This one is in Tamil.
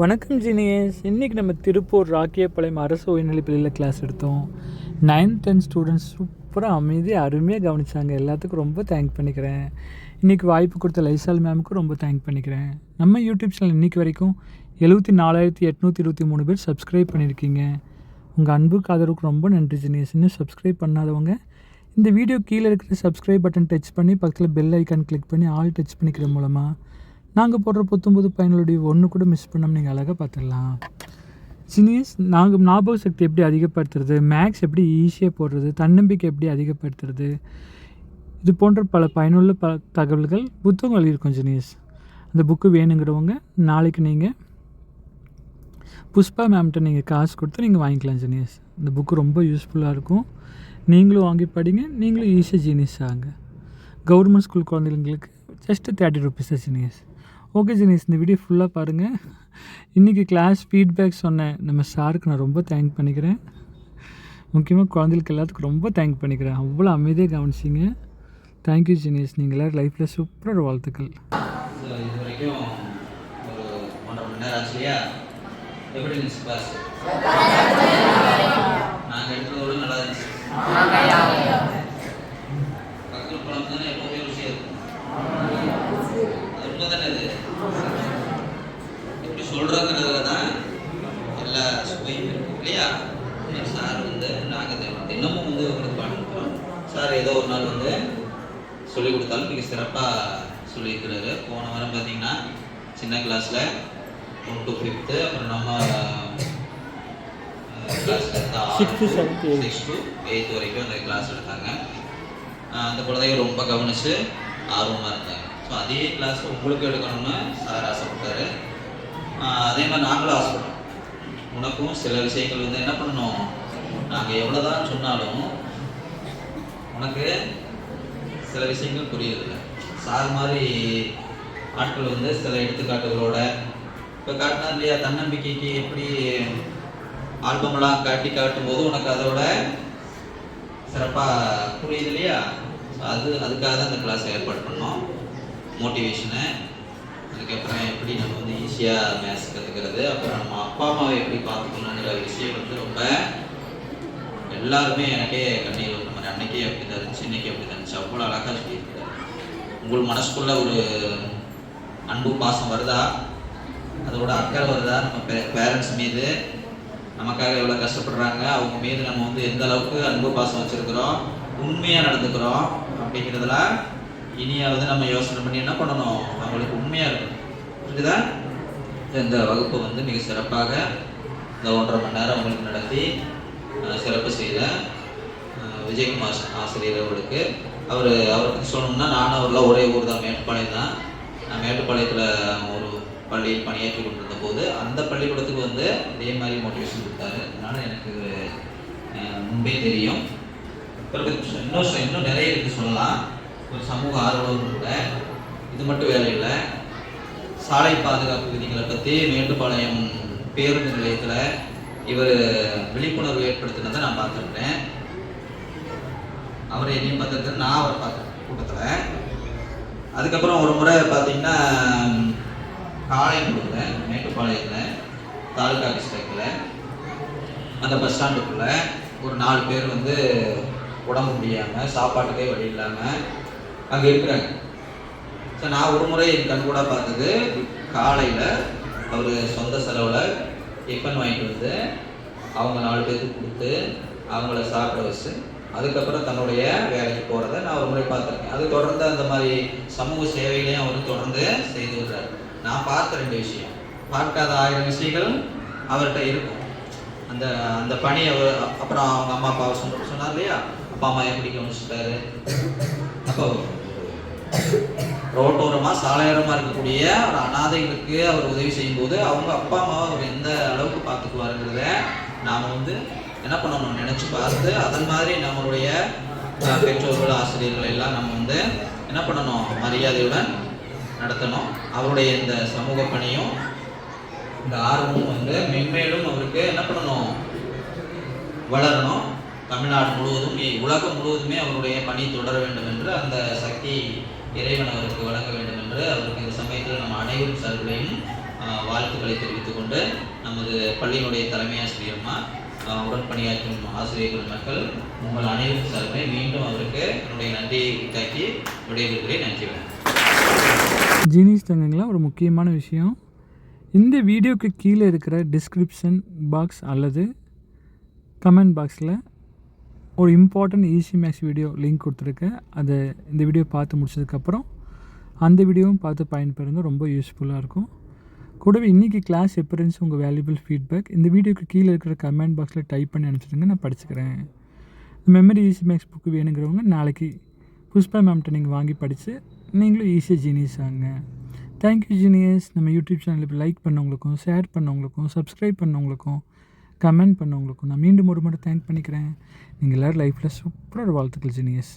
வணக்கம் ஜீனியஸ். இன்றைக்கி நம்ம திருப்பூர் ராக்கியப்பாளையம் அரசு உயர்நிலைப் பள்ளியில் கிளாஸ் எடுத்தோம். நைன்த் டென்த் ஸ்டூடெண்ட்ஸ் சூப்பராக அமைதியாக அருமையாக கவனிச்சாங்க. எல்லாத்துக்கும் ரொம்ப தேங்க் பண்ணிக்கிறேன். இன்றைக்கி வாய்ப்பு கொடுத்த லைசால் மேமுக்கும் ரொம்ப தேங்க் பண்ணிக்கிறேன். நம்ம யூடியூப் சேனல் இன்றைக்கி வரைக்கும் எழுபத்தி நாலாயிரத்தி எட்நூற்றி இருபத்தி மூணு பேர் சப்ஸ்கிரைப் பண்ணியிருக்கீங்க. உங்கள் அன்புக்கு ஆதரவுக்கு ரொம்ப நன்றி ஜீனியஸ். இன்னும் சப்ஸ்கிரைப் பண்ணாதவங்க இந்த வீடியோ கீழே இருக்கிற சப்ஸ்கிரைப் பட்டன் டச் பண்ணி பக்கத்தில் பெல் ஐக்கான் கிளிக் பண்ணி ஆல் டச் பண்ணிக்கிற மூலமாக நாங்கள் போடுற புத்தம்புது பயனுடைய ஒன்று கூட மிஸ் பண்ணாமல் நீங்கள் அழகாக பார்த்துடலாம் ஜீனியஸ் நாங்கள் ஞாபக சக்தி எப்படி அதிகப்படுத்துறது மேக்ஸ் எப்படி ஈஸியாக போடுறது தன்னம்பிக்கை எப்படி அதிகப்படுத்துறது இது போன்ற பல பயனுள்ள ப தகவல்கள் புத்தகங்கள் இருக்கும் ஜீனியஸ் அந்த புக்கு வேணுங்கிறவங்க நாளைக்கு நீங்கள் புஷ்பா மேம்கிட்ட நீங்கள் காசு கொடுத்து நீங்கள் வாங்கிக்கலாம் ஜீனியஸ் இந்த புக்கு ரொம்ப யூஸ்ஃபுல்லாக இருக்கும். நீங்களும் வாங்கி படிங்க நீங்களும் ஈஸியாக ஜீனியஸ் ஆகுங்க. கவர்மெண்ட் ஸ்கூல் குழந்தைங்களுக்கு ஜஸ்ட்டு தேர்ட்டி ருபீஸ் தான் ஜீனியஸ் ஓகே ஜீனியஸ் இந்த வீடியோ ஃபுல்லாக பாருங்கள் இன்றைக்கி கிளாஸ் ஃபீட்பேக் சொன்னேன். நம்ம சாருக்கு நான் ரொம்ப தேங்க் பண்ணிக்கிறேன். முக்கியமாக குழந்தைகளுக்கு எல்லாத்துக்கும் ரொம்ப தேங்க் பண்ணிக்கிறேன். அவ்வளோ அமைதியாக கவனிச்சிங்க. தேங்க்யூ ஜீனியஸ் நீங்கள் எல்லோரும் லைஃப்பில் சூப்பராக வாழ்த்துக்கள். ஸோ இது வரைக்கும் ஒரு ஒன்றரை மணி நேரம் ஆச்சு இல்லையா எப்படி இருந்துச்சு கிளாஸ் நாங்கள் எடுத்ததை விட நல்லா இருந்துச்சு. பக்கத்தில் தானே இருக்கும் தானே இது எப்படி சொல்கிறோங்கிறதுல தான் எல்லா சுவையும் இருக்கு இல்லையா? சார் வந்து நாங்கள் தினமும் வந்து உங்களுக்கு பாடுறோம் சார் ஏதோ ஒரு நாள் வந்து சொல்லி கொடுத்தாலும் மிக சிறப்பாக சொல்லியிருக்கிறாரு. போன வாரம் பார்த்தீங்கன்னா சின்ன கிளாஸில் ஒன் டு ஃபிஃப்த்து அப்புறம் நம்ம. சிக்ஸ் டு எயித் வரைக்கும் அந்த கிளாஸ் எடுத்தாங்க. அந்த குழந்தைங்க ரொம்ப கவனித்து ஆர்வமாக இருந்தாங்க. ஸோ அதே கிளாஸ் உங்களுக்கு எடுக்கணும்னு சார் ஆசைப்பட்டாரு. அதே மாதிரி நாங்களும் ஆசைப்பட்டோம். உனக்கும் சில விஷயங்கள் வந்து என்ன பண்ணணும்? நாங்கள் எவ்வளோ தான் சொன்னாலும் உனக்கு சில விஷயங்கள் புரியுதில்ல. சார் மாதிரி ஆட்கள் வந்து சில எடுத்துக்காட்டுகளோட இப்போ காட்டினா இல்லையா தன்னம்பிக்கைக்கு எப்படி ஆல்பம்லாம் காட்டி காட்டும்போது உனக்கு அதோட சிறப்பாக புரியுது இல்லையா? அது அதுக்காக தான் இந்த கிளாஸ் ஏற்பாடு பண்ணோம். மோட்டிவேஷனு அதுக்கப்புறம் எப்படி நம்ம வந்து ஈஸியாக மேத்ஸ் கற்றுக்கிறது அப்புறம் நம்ம அப்பா அம்மாவை எப்படி பார்த்துக்கணுங்கிற விஷயம் வந்து ரொம்ப எல்லாருமே எனக்கே கண்ணீர் வந்த மாதிரி அன்னைக்கே அப்படி தான் இருந்துச்சு இன்றைக்கி அப்படி தான் இருந்துச்சு. அவ்வளோ அழகாக சொல்லியிருக்காரு உங்கள் மனசுக்குள்ள ஒரு அன்பு பாசம் வருதா? அதோட அக்கறை வருதா? நம்ம பேரண்ட்ஸ் மீது. நமக்காக எவ்வளோ கஷ்டப்படுறாங்க? அவங்க மீது நம்ம வந்து எந்த அளவுக்கு அன்பு பாசம் வச்சுருக்கிறோம்? உண்மையாக நடந்துக்கிறோம்? அப்படிங்கிறதுலாம் இனியாவது நம்ம யோசனை பண்ணி என்ன பண்ணணும்? அவங்களுக்கு உண்மையாக இருக்கணும். புரிஞ்சுதா? இந்த வகுப்பு வந்து மிக சிறப்பாக இந்த ஒன்றரை மணி நேரம் உங்களுக்கு நடத்தி சிறப்பு செய்த விஜயகுமார் ஆசிரியர் அவருக்கு. அவர் அவருக்கு சொல்லணும்னா நானும் அவர்லாம் ஒரே ஊர் தான் மேட்டுப்பாளையம் தான். நான் மேட்டுப்பாளையத்தில் ஒரு பள்ளியில் பணியாற்றி கொண்டிருந்த போது அந்த பள்ளிக்கூடத்துக்கு வந்து இதே மாதிரி மோட்டிவேஷன் கொடுத்தாரு. அதனால் எனக்கு முன்பே தெரியும். இன்னும் இன்னும் நிறைய இருக்கு சொல்லலாம். ஒரு சமூக ஆர்வலரும் கூட இது மட்டும் வேலை இல்லை. சாலை பாதுகாப்பு விதிகளை பற்றி மேட்டுப்பாளையம் பேருந்து நிலையத்தில் இவர் விழிப்புணர்வு ஏற்படுத்தினதை நான் பார்த்துருக்கேன் அவர் என்னையும் பார்த்துருக்காரு நான் அவரை பார்த்துருக்கேன் கூட்டத்தில். அதுக்கப்புறம் ஒரு முறை பார்த்தீங்கன்னா காளையங்குடியில் மேட்டுப்பாளையத்தில் தாலுகா ஆஃபீஸ் பக்கத்தில் அந்த பஸ் ஸ்டாண்டுக்குள்ளே ஒரு நாலு பேர் வந்து உடம்பு முடியாமல் சாப்பாட்டுக்கே வழி இல்லாமல் அங்கே இருக்கிறாங்க. ஸோ நான் ஒரு முறை என் கண் கூட பார்த்தது காலையில் அவர் சொந்த செலவில் டிஃபன் வாங்கிட்டு வந்து அவங்க நாலு பேருக்கு கொடுத்து அவங்கள சாப்பிட வச்சு அதுக்கப்புறம் தன்னுடைய வேலைக்கு போகிறத நான் ஒரு முறை பார்த்துருக்கேன். அது தொடர்ந்து அந்த மாதிரி சமூக சேவைகளையும் அவர் தொடர்ந்து செய்து வர்றாரு. நான் பார்த்த ரெண்டு விஷயம். பார்க்காத ஆயிரம் விஷயங்கள் அவர்கிட்ட இருக்கும். அந்த அந்த பணி அவர் அப்புறம் அவங்க அம்மா அப்பாவை சொன்ன சொன்னார் இல்லையா? அப்பா அம்மா எப்படி கவனிச்சுட்டாரு அப்போ ரோட்டோரமாக சாலையோரமாக இருக்கக்கூடிய ஒரு அனாதைகளுக்கு அவர் உதவி செய்யும்போது அவங்க அப்பா அம்மாவை அவர் எந்த அளவுக்கு பார்த்துக்குவாருங்கிறத நாம் வந்து என்ன பண்ணணும் நினச்சி பார்த்து அதன் மாதிரி நம்மளுடைய பெற்றோர்கள் ஆசிரியர்கள் எல்லாம் நம்ம வந்து என்ன பண்ணணும்? மரியாதையுடன் நடத்தணும். அவருடைய இந்த சமூக பணியும் இந்த ஆர்வமும் வந்து மென்மேலும் அவருக்கு என்ன பண்ணணும்? வளரணும். தமிழ்நாடு முழுவதும் உலகம் முழுவதுமே அவருடைய பணி தொடர வேண்டும் என்று அந்த சக்தி இறைவன் அவருக்கு வழங்க வேண்டும் என்று அவருக்கு இந்த சமயத்தில் நம் அனைவரும் சார்பிலையும் வாழ்த்துக்களை தெரிவித்துக் கொண்டு நமது பள்ளியினுடைய தலைமை ஆசிரியர்மா ஆஹ், உடன் ஆசிரியர்கள் மக்கள் உங்கள் அனைவரும் சார்பை மீண்டும் அவருக்கு என்னுடைய நன்றியை உண்டாக்கி விடைபெறுகிறேன். நன்றி வணக்கம். ஜீனிஸ் தங்கங்களா ஒரு முக்கியமான விஷயம். இந்த வீடியோக்கு கீழே இருக்கிற டிஸ்கிரிப்ஷன் பாக்ஸ் அல்லது கமெண்ட் பாக்ஸில் ஒரு important easy maths video link கொடுத்துருக்கேன். அதை இந்த வீடியோ பார்த்து முடிச்சதுக்கப்புறம் அந்த வீடியோவும் பார்த்து பயன்பெறுங்க. ரொம்ப யூஸ்ஃபுல்லாக இருக்கும். கூடவே இன்றைக்கி கிளாஸ் எப்படி இருந்துச்சு உங்கள் வேல்யூபிள் ஃபீட்பேக் இந்த வீடியோக்கு கீழே இருக்கிற கமெண்ட் பாக்ஸில் டைப் பண்ணி அனுப்பிச்சிடுங்க. நான் படிச்சுக்கிறேன். மெமரி ஈஸி மேக்ஸ் புக்கு வேணுங்கிறவங்க நாளைக்கு புஷ்பா மேம்கிட்ட நீங்கள் வாங்கி படித்து நீங்களும் ஈஸியாக ஜீனியஸ் ஆகுங்க தேங்க்யூ ஜீனியஸ் நம்ம யூடியூப் சேனலுக்கு லைக் பண்ணவங்களுக்கும் ஷேர் பண்ணவங்களுக்கும் சப்ஸ்கிரைப் பண்ணவங்களுக்கும் கமெண்ட் பண்ணவங்களுக்கும் நான் மீண்டும் ஒரு முறை தேங்க் பண்ணிக்கிறேன். நீங்கள் எல்லோரும் லைஃப்பில் சூப்பராக வாழ்த்துக்கள் ஜீனியஸ்